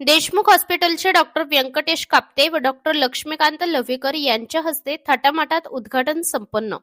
देशमुख हॉस्पिटलचे डॉक्टर व्यंकटेश कापते व डॉक्टर लक्ष्मीकांत लव्हेकर यांच्या हस्ते थाटामाटात उद्घाटन संपन्न.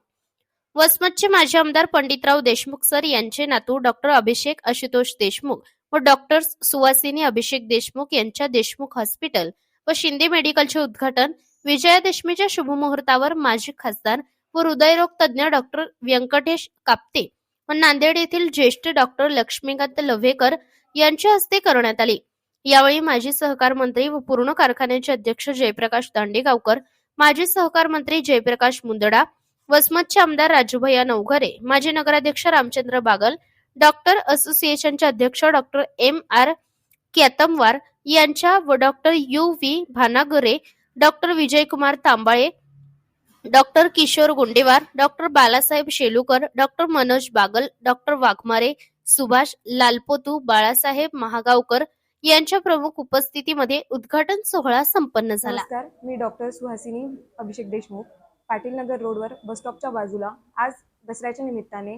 वसमतचे माजी आमदार पंडितराव देशमुख सर यांचे नातू डॉक्टर अभिषेक आशुतोष देशमुख व डॉक्टर सुवासिनी अभिषेक देशमुख यांच्या देशमुख हॉस्पिटल व शिंदे मेडिकलचे उद्घाटन विजयादशमीच्या शुभमुहूर्तावर माजी खासदार व हृदयरोग तज्ज्ञ डॉक्टर व्यंकटेश कापते व नांदेड येथील ज्येष्ठ डॉक्टर लक्ष्मीकांत लव्हेकर यांच्या हस्ते करण्यात आली. यावेळी माजी सहकार मंत्री व पूर्ण कारखान्याचे अध्यक्ष जयप्रकाश दांडेगावकर माजी सहकार मंत्री जयप्रकाश मुंदडा वसमतचे आमदार राजूभैया नवघरे माजी नगराध्यक्ष रामचंद्र बागल डॉक्टर असोसिएशनचे अध्यक्ष डॉक्टर एम आर क्यातमवार यांच्या व doctor U V Bhanagare doctor Vijaykumar Tambale doctor Kishor Gundewar doctor Balasaheb Shelukar doctor Manoj Bagal doctor Waghmare Subhash Lalpotu Balasaheb Mahagaonkar यांच्या प्रमुख उपस्थितीमध्ये उद्घाटन सोहळा संपन्न झाला. नमस्कार मी डॉक्टर सुहासिनी अभिषेक देशमुख पाटील नगर रोडवर बसस्टॉपच्या बाजूला आज दसऱ्याच्या निमित्ताने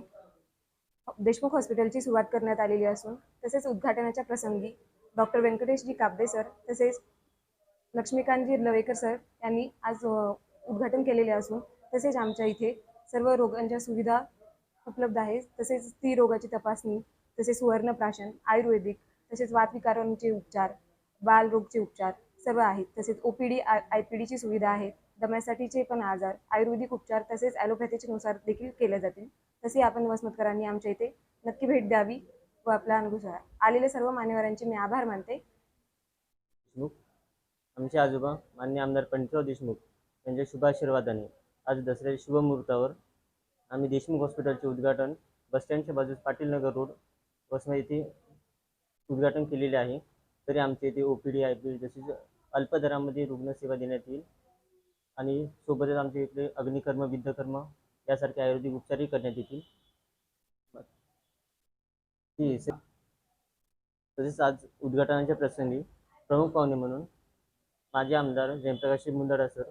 देशमुख हॉस्पिटलची सुरुवात करण्यात आलेली असून तसेच उद्घाटनाच्या प्रसंगी डॉक्टर व्यंकटेशजी काबदे सर तसेच लक्ष्मीकांतजी लवेकर सर यांनी आज उद्घाटन केलेले असून तसेच आमच्या इथे सर्व रोगांच्या सुविधा उपलब्ध आहेत तसेच स्त्री रोगाची तपासणी तसेच सुवर्णप्राशन आयुर्वेदिक तसेच वातविकारांचे उपचार बालरोगचे उपचार सर्व आहेत. तसेच O P D I I P डीची सुविधा आहे. दम्यासाठीचे पण आजार आयुर्वेदिक उपचार तसेच ॲलोपॅथीचे नुसार देखील केले जातील. तसे आपण वसमतकरांनी आमच्या इथे नक्की भेट द्यावी व आपला अनुभव सांगा आलेल्या सर्व मान्यवरांचे मी आभार मानते. देशमुख आमचे आजोबा मान्य आमदार पंडितराव देशमुख यांच्या शुभाशीर्वादाने आज दसऱ्याच्या शुभमुहूर्तावर आम्ही देशमुख हॉस्पिटलचे उद्घाटन बसस्टँडच्या बाजूस पाटील नगर रोड वसमत येथे उद्घाटन केलेले आहे. तरी आमच्या इथे O P D I P D तसेच अल्प दरामध्ये रुग्णसेवा देण्यात येईल. आणि सोबतच आमच्या इकडे अग्निकर्म विद्धकर्म यासारखे आयुर्वेदिक उपचारही करण्यात येतील. तसेच आज उद्घाटनाच्या प्रसंगी प्रमुख पाहुणे म्हणून माजी आमदार जयप्रकाश मुंदडा सर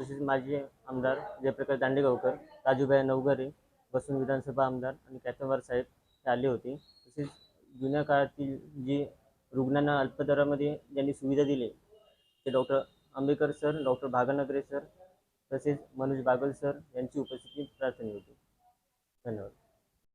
तसेच माजी आमदार जयप्रकाश दांडेगावकर राजूभाई नवघरे बसून विधानसभा आमदार आणि कॅथमवार साहेब हे आले होते. तसेच जुन्या काळातील जी रुग्णांना अल्पदरामध्ये ज्यांनी सुविधा दिली ते doctor Ambekar sir doctor Bhaganagare sir तसेच मनोज बागल सर यांची उपस्थिती प्रार्थना होती. धन्यवाद.